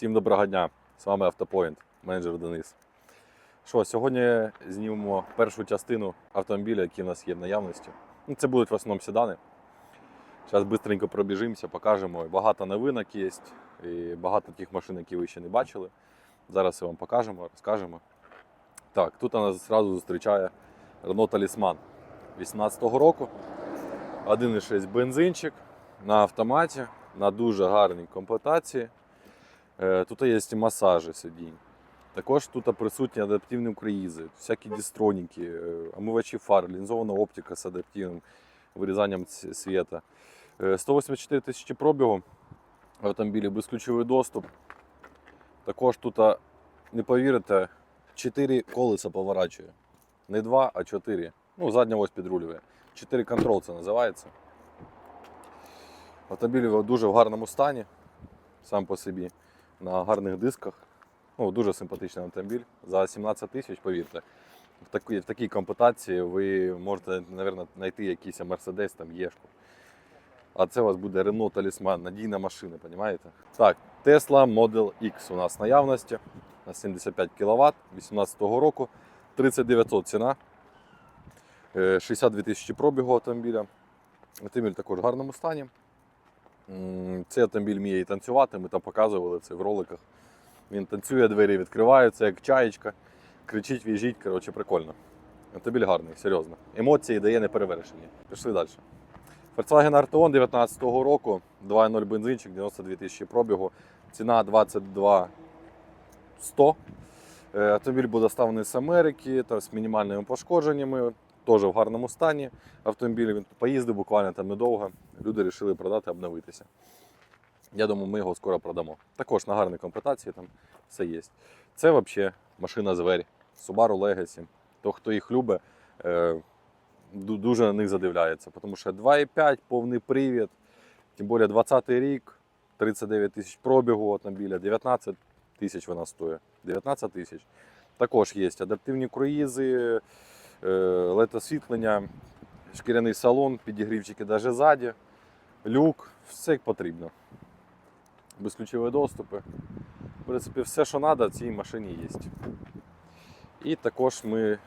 Всім доброго дня! З вами Автопоінт, менеджер Денис. Що, сьогодні знімемо першу частину автомобіля, які в нас є в наявності. Ну, це будуть в основному седани. Зараз швидко пробіжимося, покажемо. Багато новинок є, і багато тих машин, які ви ще не бачили. Зараз вам покажемо, розкажемо. Так, тут нас зразу зустрічає Renault Talisman 18-го року. 1,6 бензинчик на автоматі, на дуже гарній комплектації. Е, Тут є масажі сидінь. Також тут присутні адаптивні круїзи, всякі дістроніки, е, омивачі фар, лінзована оптика з адаптивним вирізанням світа. Е, 184 тисячі пробігу в автомобілі, безключовий доступ. Також тут, не повірите, 4 колеса поворачує. Не 2, а 4. Ну, задня ось підрулює. 4 контрол це називається. Автомобіль дуже в гарному стані, сам по собі, на гарних дисках. Ну, дуже симпатичний автомобіль. За 17 тисяч, повірте. В такій, в такій комплектації ви можете, мабуть, знайти якийсь Mercedes, там Єшку. А це у вас буде Renault Talisman, надійна машина, розумієте? Так, Tesla Model X у нас наявності на 75 кВт 2018 року. 3900 ціна. Е, 62 тисячі пробігу автомобіля. Автомобіль також в гарному стані. Цей автомобіль вміє і танцювати, ми там показували це в роликах. Він танцює, двері відкриваються, як чаєчка. Кричить, в'їжджіть, коротше, прикольно. Автомобіль гарний, серйозно. Емоції дає неперевершені. Пішли далі. Volkswagen Arteon 19-го року, 2.0 бензинчик, 92 тисячі пробігу. Ціна 22 100. Е, Автомобіль буде доставлений з Америки та з мінімальними пошкодженнями. Теж в гарному стані. Автомобіль він поїздив буквально там недовго. Люди вирішили продати, обновитися. Я думаю, ми його скоро продамо. Також на гарній комплектації там все є. Це взагалі машина зверь. Subaru Legacy. То, хто їх любить, е, дуже на них задивляється. Тому що 2,5 повний привід, тим більше 20 рік, 39 тисяч пробігу автомобіля, 19 тисяч вона стоїть. 19 тисяч. Також є адаптивні круїзи, LED освітлення, шкіряний салон, підігрівчики навіть ззаді, люк, все як потрібно. Безключові доступи. В принципі, все, що треба, в цій машині є. І також ми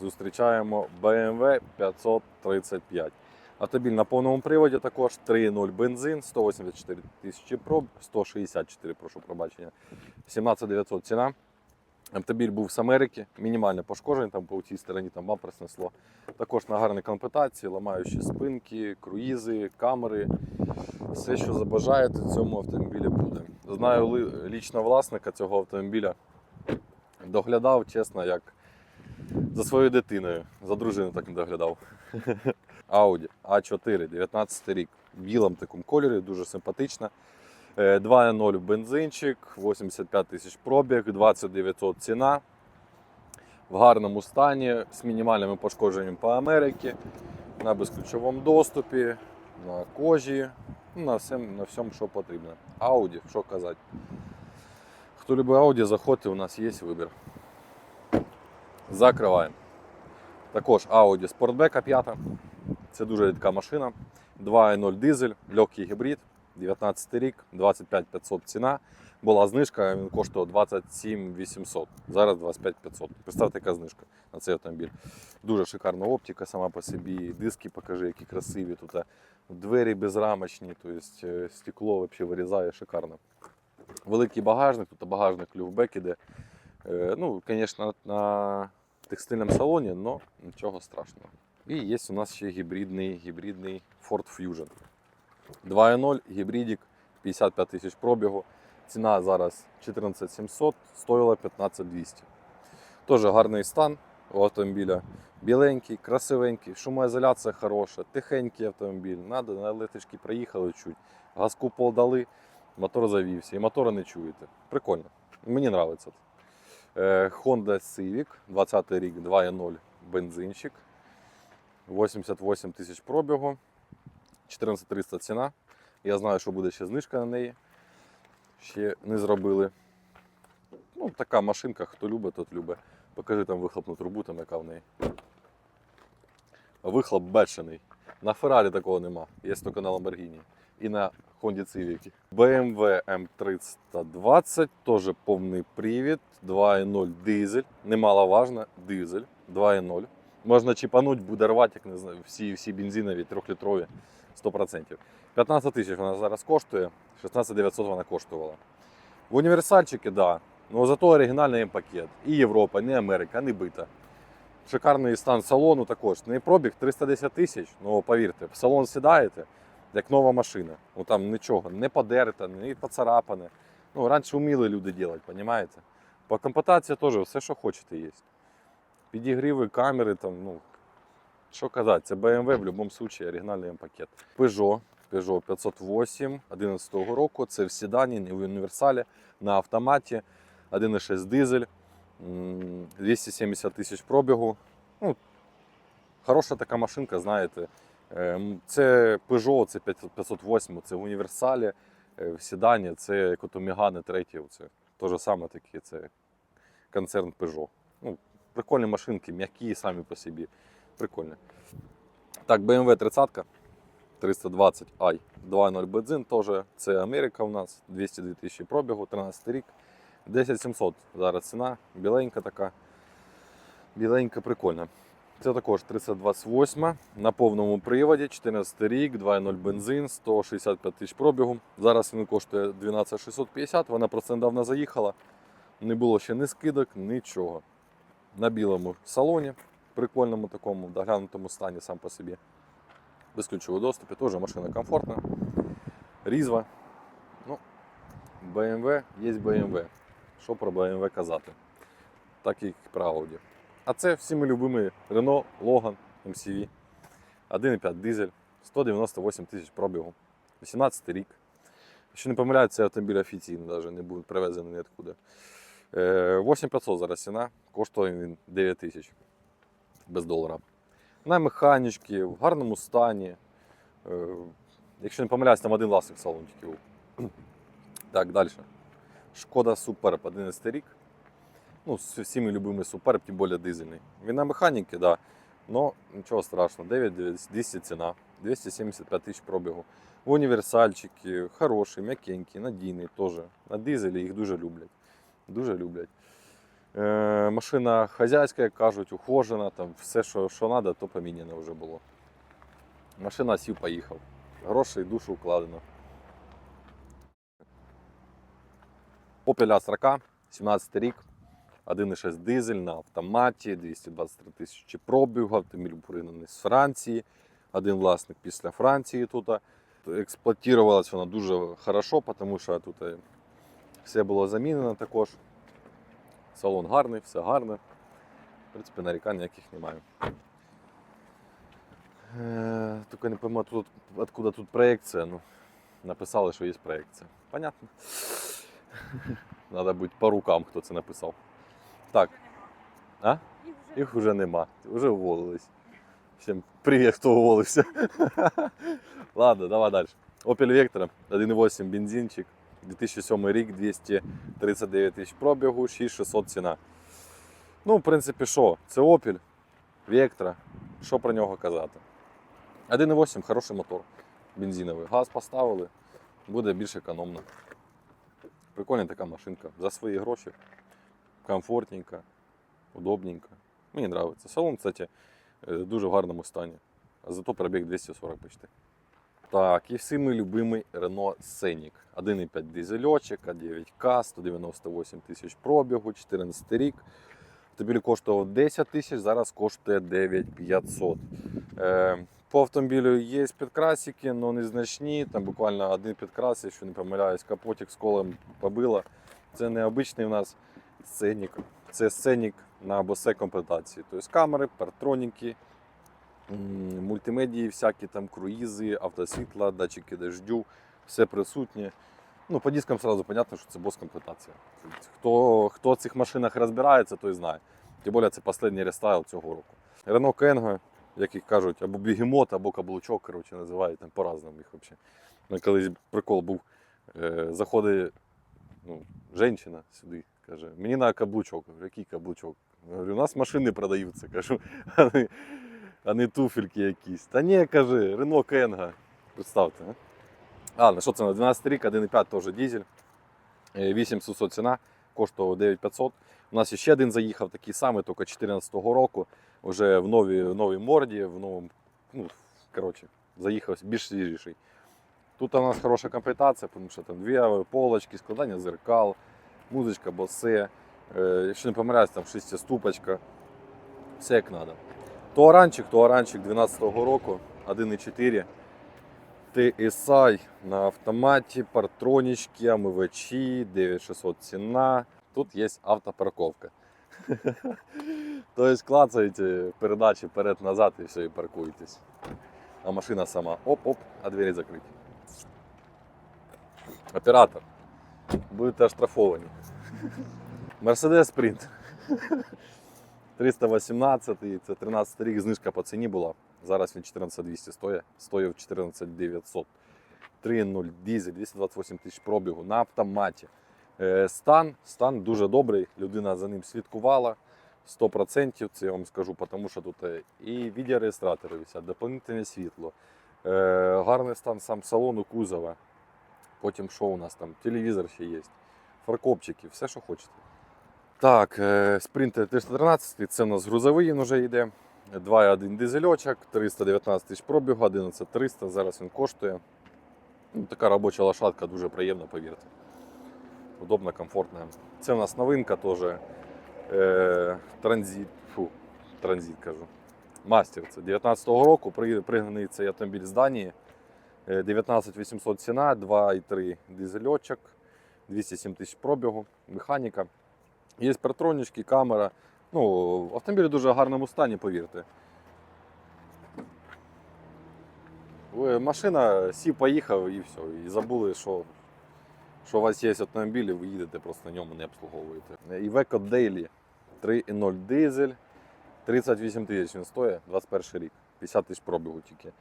зустрічаємо BMW 535. Автомобіль на повному приводі також 3.0 бензин, 184 тисячі проб, 164, прошу пробачення, 17900 ціна. Автомобіль був з Америки, мінімальне пошкодження, там по цій стороні там бампер снесло. Також на гарній комплектації, ламаючі спинки, круїзи, камери. Все, що забажаєте, цьому автомобілі буде. Знаю лічно власника цього автомобіля. Доглядав, чесно, як за своєю дитиною. За дружиною так не доглядав. Audi A4, 19 рік. В білому такому кольорі, дуже симпатична. Е, 2.0 бензинчик, 85 тисяч пробіг, 2900 ціна. В гарному стані, з мінімальними пошкодженнями по Америці, на безключовому доступі, на кожі, на всьому, на всьому, що потрібно. Audi, що казати. Хто любить Audi, заходьте, у нас є вибір. Закриваємо. Також Audi Sportback 5. Це дуже рідка машина. 2.0 дизель, легкий гібрид, 19 рік, 25 500 ціна. Була знижка, він коштував 27 800. Зараз 25 500. Представте, яка знижка на цей автомобіль. Дуже шикарна оптика сама по собі. Диски покажи, які красиві. Тут двері безрамочні, тобто стекло взагалі вирізає шикарно. Великий багажник, тут багажник люфбек іде. Е, Ну, звісно, на текстильному салоні, але нічого страшного. І є у нас ще гібридний, гібридний Ford Fusion. 2.0 гібридик, 55 тисяч пробігу. Ціна зараз 14 700, стоїла 15 200. Теж гарний стан у автомобіля. Біленький, красивенький, шумоізоляція хороша, тихенький автомобіль. Надо на електричці проїхали чуть. Газку пол дали, мотор завівся. І мотора не чуєте. Прикольно. Мені подобається. Е, Honda Civic, 20 рік, 2.0 бензинчик. 88 тисяч пробігу. 14300 ціна. Я знаю, що буде ще знижка на неї. Ще не зробили. Ну, така машинка, хто любить, тот любить. Покажи там вихлопну трубу, там яка в неї. Вихлоп бешений. На Феррарі такого нема. Є тільки на Lamborghini. і на Honda Civic. BMW M320, теж повний привід, 2.0 дизель, немаловажно, дизель 2.0. Можна чіпануть, буде рвати, як не знаю, всі, всі бензинові, 3-літрові, 100%. 15 тисяч вона зараз коштує, 16 900 вона коштувала. В універсальчики, да. Ну зато оригінальний М-пакет. І Європа, не Америка, не бита. Шикарний стан салону також. Не пробіг 310 тисяч, ну повірте, в салон сідаєте, як нова машина. Ну там нічого, не подерта, не поцарапане. Ну, раніше вміли люди робити, розумієте? По комплектації теж все, що хочете, є. Підігріви, камери, там, ну, що казати, це BMW в будь-якому випадку оригінальний М-пакет. Peugeot, Peugeot 508 11 року, це в седані, не в універсалі, на автоматі, 1,6 дизель, 270 тисяч пробігу. Ну, хороша така машинка, знаєте. Ем, Це Peugeot, це 508, це в універсалі, е, в седані, це як ото Мегане третє, це те саме таке, це концерн Peugeot. Прикольні машинки, м'які самі по собі. Прикольні. Так, BMW 30 320i 2.0 бензин теж. Це Америка у нас, 202 тисячі пробігу, 13 рік. 10700 зараз ціна, біленька така. Біленька, прикольна. Це також 328 на повному приводі, 14 рік, 2.0 бензин, 165 тисяч пробігу. Зараз він коштує 12650, вона просто недавно заїхала. Не було ще ні скидок, нічого. На білому салоні, прикольному такому, в доглянутому стані сам по собі. Безключовий доступ, теж машина комфортна. Різва. Ну, BMW є BMW. Що про BMW казати? Так як про Audi. А це всі ми любимі Renault, Logan, MCV. 1,5 дизель, 198 тисяч пробігу, 18 рік. Якщо не помиляюсь, цей автомобіль офіційно навіть не буде привезений ніоткуди. Е, 8500 зараз ціна, коштує він 9 тисяч без долара. На механічці, в гарному стані. Е, Якщо не помиляюсь, там один власник салон тільки був. Так, далі. Шкода Суперб, 11 рік. Ну, всіми любими Суперб, тим більше дизельний. Він на механіки, да. Но нічого страшного. 9200 ціна, 275 тисяч пробігу. Універсальчики, хороший, м'якенький, надійний теж. На дизелі їх дуже люблять. Дуже люблять. Е, машина хазяйська, як кажуть, ухожена, там все, що, що треба, то поміняне вже було. Машина сів, поїхав. Грошей, душу вкладено. Opel Astra 17 рік, 1,6 дизель на автоматі, 223 тисячі пробігу, автомобіль пригнаний з Франції. Один власник після Франції тут. Експлуатувалась вона дуже хорошо, тому що тут е, все було замінено також. Салон гарний, все гарне. В принципі, нарікань ніяких немає. Е, Тільки не пойму, тут, откуда тут проекція. Ну, написали, що є проекція. Понятно. Надо бути по рукам, хто це написав. Так, а? Їх вже нема. Вже уволились. Всім привіт, хто уволився. Ладно, давай далі. Opel Vectra 1.8 бензинчик. 2007 рік, 239 тисяч пробігу, 6600 ціна. Ну, в принципі, що? Це Opel, Vectra. Що про нього казати? 1.8 хороший мотор. Бензиновий. Газ поставили, буде більш економно. Прикольна така машинка. За свої гроші. Комфортненька, удобненька. Мені подобається. Салон, кстати, е, дуже в гарному стані. А зато пробіг 240 почти. Так, і всі ми любимий Renault Scenic. 1,5 дизельочок, А9К, 198 тисяч пробігу, 14 рік. Автомобіль коштував 10 тисяч, зараз коштує 9500. Е, по автомобілю є підкрасики, але незначні. Там буквально один підкрас, якщо не помиляюсь, капотик з колем побило. Це не обичний у нас сценік. Це сценік на босе комплектації. Тобто камери, партроніки, мультимедії, всякі там круїзи, автосвітла, датчики дождю, все присутнє. Ну, по дискам сразу понятно, що це бос комплектація. Хто, хто в цих машинах розбирається, той знає. Тим більше це останній рестайл цього року. Renault Кенго, як їх кажуть, або бігемот, або каблучок, коротше, називають там по-разному їх взагалі. Ну, колись прикол був. Е, заходить ну, жінка сюди, каже, мені на каблучок. Який каблучок? Я Говорю, у нас машини продаються, кажу, а не, туфельки якісь. Та ні, каже, Renault Кенга. Представте, а? Ну що це на 12 рік, 1,5 теж дизель. Е, 8700 ціна, коштував 9500. У нас ще один заїхав такий самий, тільки 2014 року. Вже в новій, в новій морді, в новому, ну, коротше, заїхав більш свіжіший. Тут у нас хороша комплектація, тому що там дві полочки, складання зеркал, музичка, босе. Е, якщо не помиляюсь, там шестиступочка. Все як треба. То оранчик, то оранчик 12-го року, 1,4. TSI на автоматі, партронічки, омивачі, 9600 ціна. Тут є автопарковка. Тобто клацаєте передачі вперед-назад і все, і паркуєтесь. А машина сама оп-оп, а двері закриті. Оператор. Будете оштрафовані. Mercedes Sprint. 318, і це 13 рік, знижка по ціні була. Зараз він 14200 стоїть, стоїв 14900. 3.0 дизель, 228 тисяч пробігу на автоматі. Е, Стан, стан дуже добрий, людина за ним слідкувала. 100% це я вам скажу, тому що тут е, і відеореєстратори висять, доповнительне світло, е, гарний стан сам салону кузова. Потім що у нас там? Телевізор ще є, фаркопчики, все, що хочете. Так, е, Спринтер 313, це у нас грузовий він вже йде. 2,1 дизельочок, 319 тисяч пробігу, 11300, зараз він коштує. Ну, така робоча лошадка, дуже приємна, повірте. Удобна, комфортна. Це у нас новинка теж. Е, транзит. Фу, транзит кажу. Мастер. Це 19-го року. Пригнаний цей автомобіль з Данії. Е, 19800 ціна, 2,3 дизельочок, 207 тисяч пробігу, механіка. Є партронічки, камера. Ну, автомобіль в дуже гарному стані, повірте. Машина сів, поїхав і все. І забули, що, що у вас є автомобіль, і ви їдете просто на ньому не обслуговуєте. Iveco Daily 3.0 дизель, 38 тисяч він стоїть, 21 рік, 50 тисяч пробігу тільки.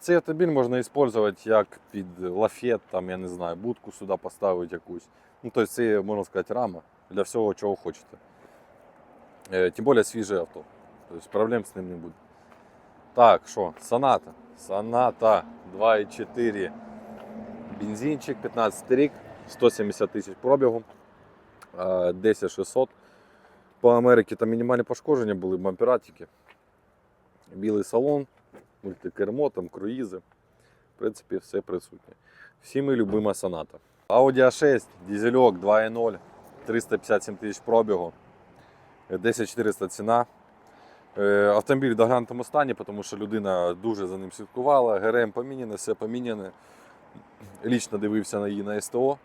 Цей автомобіль можна використовувати як під лафет, там, я не знаю, будку сюди поставити якусь. Ну, тобто це, можна сказати, рама для всього, чого хочете. Е, Тим більше свіже авто. Тобто проблем з ним не буде. Так, що, Соната. Соната 2,4 бензинчик, 15 рік, 170 тисяч пробігу, е, 10600. По Америці там мінімальні пошкодження були, бамператики, білий салон, мультикермо, там круїзи. В принципі, все присутнє. Всі ми любима Соната. Audi A6, дизельок 2.0, 357 тисяч пробігу, 10400 ціна. Е, Автомобіль в доглянутому стані, тому що людина дуже за ним слідкувала, ГРМ поміняне, все поміняне. Лічно дивився на її на СТО.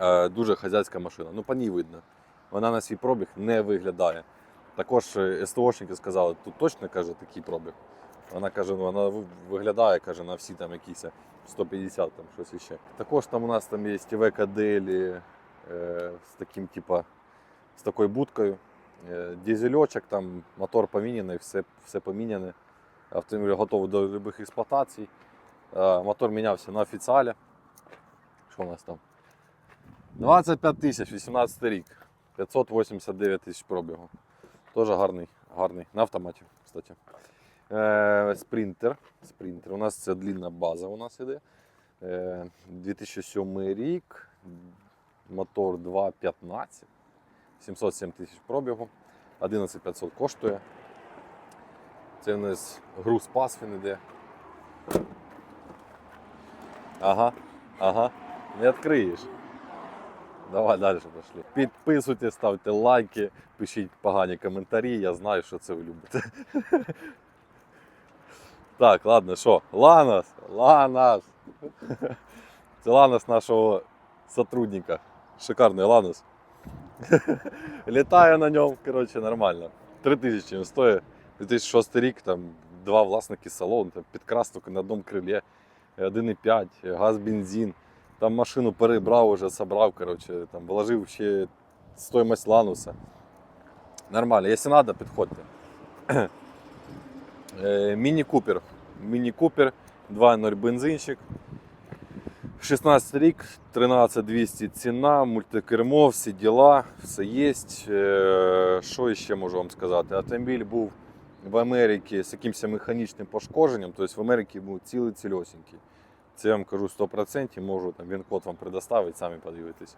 Е, Дуже хазяйська машина. Ну, по ній видно. Вона на свій пробіг не виглядає. Також е, СТОшники сказали, тут точно каже такий пробіг. Вона каже, ну вона виглядає каже, на всі там якісь 150 там щось іще. Також там у нас там є Daily е, з таким, типа, з такою будкою. Е, Дизельочок, там мотор поміняний, все, все поміняне. Автомобіль готовий до будь-яких експлуатацій. Е, Мотор мінявся на офіціалі. Що у нас там? 25 тисяч, 18 рік. 589 тисяч пробігу. Теж гарний, гарний. На автоматі, кстати. Е, спринтер. Спринтер. У нас це длінна база у нас іде. Е, 2007 рік. Мотор 2.15. 707 тисяч пробігу. 11500 коштує. Це у нас груз пас він іде. Ага, ага. Не відкриєш. Давай далі пішли. Підписуйтесь, ставте лайки, пишіть погані коментарі. Я знаю, що це ви любите. Так, ладно, що? Ланос! Ланос! Це Ланос нашого сотрудника. Шикарний Ланос. Літаю на ньому, коротше, нормально. 3000 він стоїть. 2006 рік, там два власники салону, там підкрас тільки на одному крилі, 1,5, газ, бензин. Там машину перебрав уже, собрав, коротше, там вложив ще стоїмость Лануса. Нормально, якщо треба, підходьте. Е, Міні Купер. Міні Купер, 2.0 бензинчик. 16 рік, 13200 ціна, мультикермо, всі діла, все є. Е, Що ще можу вам сказати? Автомобіль був в Америці з якимось механічним пошкодженням, тобто в Америці був цілий цільосінький. Це я вам кажу 100%, можу там він код вам предоставити, самі подивитесь.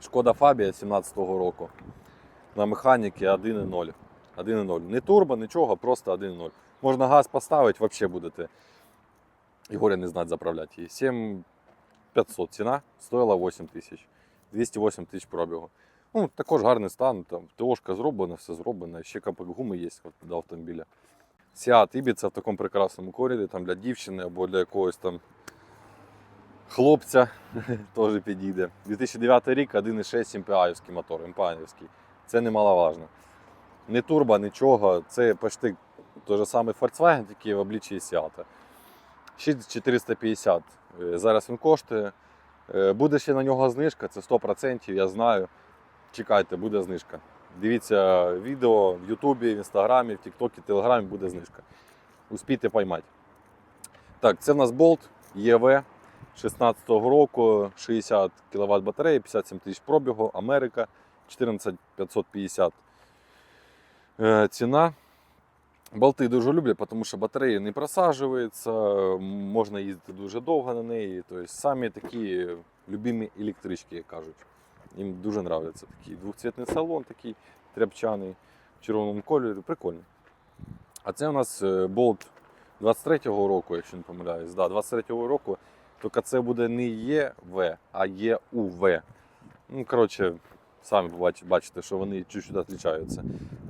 Шкода Фабія 17-го року. На механіки 1.0. 1.0. Не турбо, нічого, просто 1.0. Можна газ поставити, взагалі будете. І горя не знати заправляти її. 7500 ціна, стоїла 8 тисяч. 208 тисяч пробігу. Ну, також гарний стан, там ТОшка зроблена, все зроблено, ще капик гуми є до автомобіля. Сіат Ібіца в такому прекрасному кольорі, там для дівчини або для якогось там хлопця теж підійде. 2009 рік 1,6 МПАївський мотор, МПАївський. Це немаловажно. Не турбо, нічого, це почти той же самий Volkswagen, тільки в обличчі Сіата. 6450 е, зараз він коштує. Е, Буде ще на нього знижка, це 100%, я знаю. Чекайте, буде знижка. Дивіться відео в Ютубі, в Інстаграмі, в Тіктокі, Телеграмі буде знижка. Успійте поймати. Так, це в нас болт ЄВ 16-го року, 60 кВт батареї, 57 тисяч пробігу, Америка, 14550 е, ціна. Болти дуже люблять, тому що батарея не просаджується, можна їздити дуже довго на неї. Тобто самі такі любимі електрички, як кажуть. Їм дуже подобається такий двохцвітний салон, такий тряпчаний в червоному кольорі. Прикольно. А це у нас е, болт 23-го року, якщо не помиляюсь. Да, 23-го року. Тільки це буде не ЄВ, а ЄУВ. Ну, коротше, самі бачите, що вони чуть-чуть відрізняються.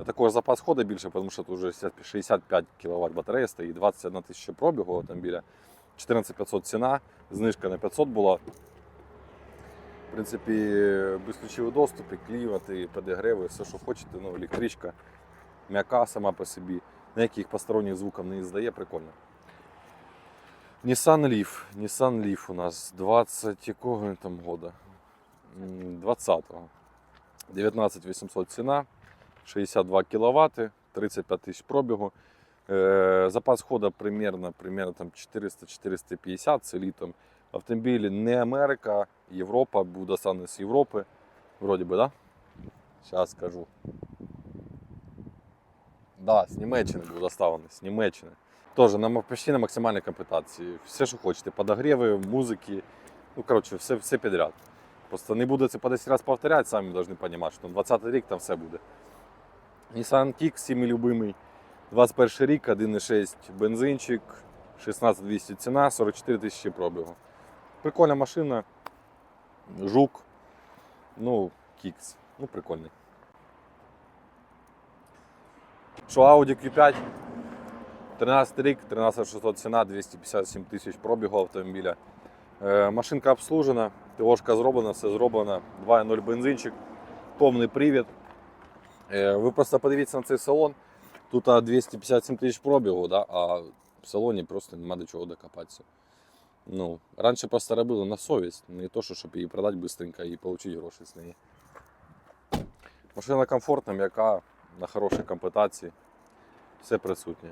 Також запас ходу більше, тому що тут вже 65 кВт батарея стоїть, 21 тисяча пробігу автомобіля, 14500 ціна, знижка на 500 була. В принципі, безключовий доступ, і клімат, і подігреви, все, що хочете, ну, електричка, м'яка сама по собі, ніяких посторонніх звуків не здає, прикольно. Nissan Leaf. Nissan Leaf у нас 20 якого там года? 20-го. 19800 ціна, 62 кВт, 35 тисяч пробігу. Е, запас хода примерно, примерно там 400-450 це літом. Автомобіль не Америка, Європа, був достанений з Європи. Вроді би, да? Зараз скажу. Да, з Німеччини був доставлений, з Німеччини. Теж на почти на максимальній комплектації. Все, що хочете. Подогріви, музики. Ну, коротше, все, все підряд. Просто не буду це по 10 разів повторяти, самі повинні розуміти, що 20 рік там все буде. Nissan Kicks, всіми любимий. 21 рік, 1,6 бензинчик, 16200 ціна, 44 тисячі пробігу. Прикольна машина. Жук. Ну, Kicks. Ну, прикольний. Що Audi Q5? 13 рік, 13600 ціна, 257 тисяч пробігу автомобіля. Е, машинка обслужена, ТОшка зроблена, все зроблено. 2.0 бензинчик, повний привід. Е, ви просто подивіться на цей салон. Тут 257 тисяч пробігу, да, а в салоні просто нема до чого докопатися. Ну, раніше просто робили на совість, не то, що щоб її продати швидко і отримати гроші з неї. Машина комфортна, м'яка, на хорошій комплектації. Все присутнє.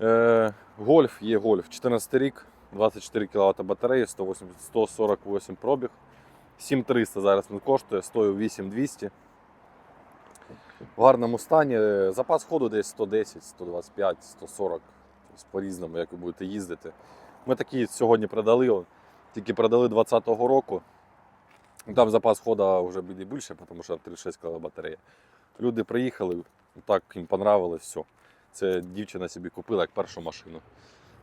Е, гольф є гольф. 14 рік, 24 кВт батареї, 180, 148 пробіг. 7300 зараз він коштує, стоїв 8200. В гарному стані. Запас ходу десь 110, 125, 140. Тобто по-різному, як ви будете їздити. Ми такі сьогодні продали, тільки продали 20-го року. Там запас ходу вже буде більше, тому що 36 кВт батарея. Люди приїхали, так їм понравилось все. Це дівчина собі купила як першу машину.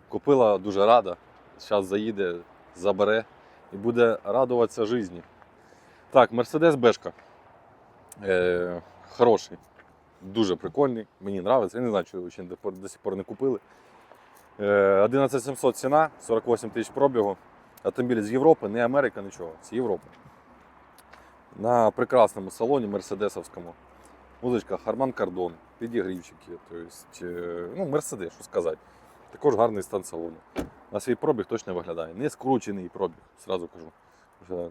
Купила дуже рада. Зараз заїде, забере і буде радуватися житті. Так, Мерседес Бешка. Е, хороший, дуже прикольний, мені подобається. Я не знаю, чого ще до, сих пор не купили. Е, 11700 ціна, 48 тисяч пробігу. Автомобіль з Європи, не Америка, нічого, з Європи. На прекрасному салоні мерседесовському. Музичка Харман Кардон, підігрівчики. Тобто, ну, Мерседес, що сказати. Також гарний стан салону. На свій пробіг точно виглядає. Не скручений пробіг, зразу кажу. Вже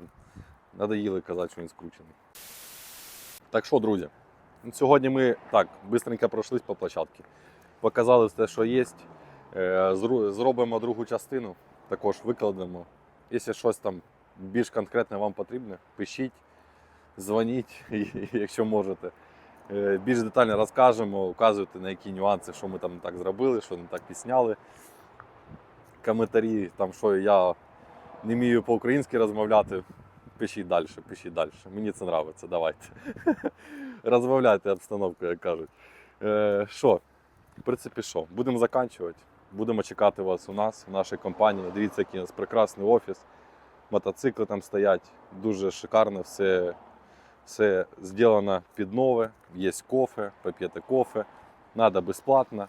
надоїли казати, що він скручений. Так що, друзі, сьогодні ми так, швидко пройшлись по площадці. Показали все, що є. Е, Зробимо другу частину, також викладемо. Якщо щось там більш конкретне вам потрібно, пишіть, дзвоніть, якщо можете. Е, Більш детально розкажемо, указуйте на які нюанси, що ми там не так зробили, що не так пісняли. Коментарі, там що я не вмію по-українськи розмовляти. Пишіть далі, пишіть далі. Мені це подобається, давайте. Розмовляйте обстановку, як кажуть. Е, Що? В принципі, що? Будемо закінчувати. Будемо чекати вас у нас, в нашій компанії. Дивіться, який у нас прекрасний офіс. Мотоцикли там стоять. Дуже шикарно, все, все зроблено під нове. Є кофе, поп'єте кофе. Надо безплатно.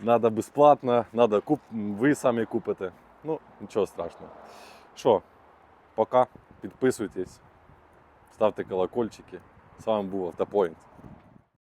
Надо безплатно, надо куп... ви самі купите. Ну, нічого страшного. Що, пока. Підписуйтесь, ставте колокольчики. З вами був Автопоінт.